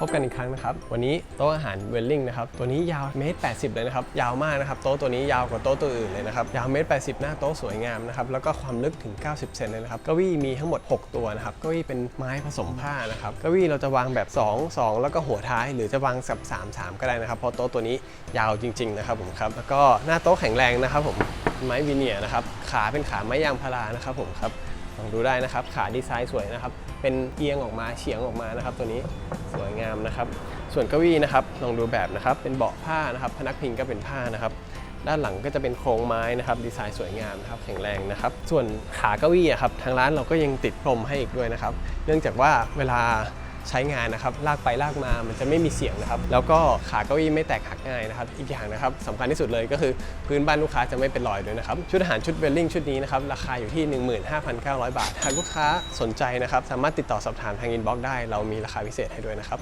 พบกันอีกครั้งนะครับ วันนี้โต๊ะอาหารเวลลิงนะครับ ตัวนี้ยาวเมตรแปเลยนะครับ ยาวมากนะครับ โต๊ะตัวนี้ยาวกว่าโต๊ะตัวอื่นเลยนะครับ ยาวเมตรแปหน้าโต๊ะสวยงามนะครับ แล้วก็ความลึกถึง 90 เซนเลยนะครับ เก้าอี้มีทั้งหมด 6 ตัวนะครับ เก้าอี้เป็นไม้ผสมผ้านะครับ เก้าอี้เราจะวางแบบ 2 2 แล้วก็หัวท้าย หรือจะวางสับ3 3 ก็ได้นะครับ เพราะโต๊ะตัวนี้ยาวจริง ๆ นะครับผมครับ แล้วก็หน้าโต๊ะแข็งแรงนะครับผม ไม้วีเนียนะครับ ขาเป็นขาไม้ยางพารานะครับผมครับ ลองดูได้นะครับ ขาดีไซน์สวยนะครับ เป็นเอียงออกมาเฉียงออกมานะครับ ตัวนี้สวยงามนะครับ ส่วนเก้าอี้นะครับ ลองดูแบบนะครับ เป็นเบาะผ้านะครับ พนักพิงก็เป็นผ้านะครับ ด้านหลังก็จะเป็นโครงไม้นะครับ ดีไซน์สวยงามนะครับ แข็งแรงนะครับ ส่วนขาเก้าอี้ครับ ทางร้านเราก็ยังติดพรมให้อีกด้วยนะครับ เนื่องจากว่าเวลา ใช้งานนะครับลากไปลากมามันจะไม่มีเสียงนะครับ แล้วก็ขาเก้าอี้ไม่แตกหักง่ายนะครับ อีกอย่างนะครับสำคัญที่สุดเลยก็คือพื้นบ้านลูกค้าจะไม่เป็นรอยด้วยนะครับ ชุดอาหารชุดเวลลิ่งชุดนี้นะครับ ราคาอยู่ที่ 15,900 บาทหากลูกค้าสนใจนะครับ สามารถติดต่อสอบถามทางอินบ็อกซ์ได้ เรามีราคาพิเศษให้ด้วยนะครับ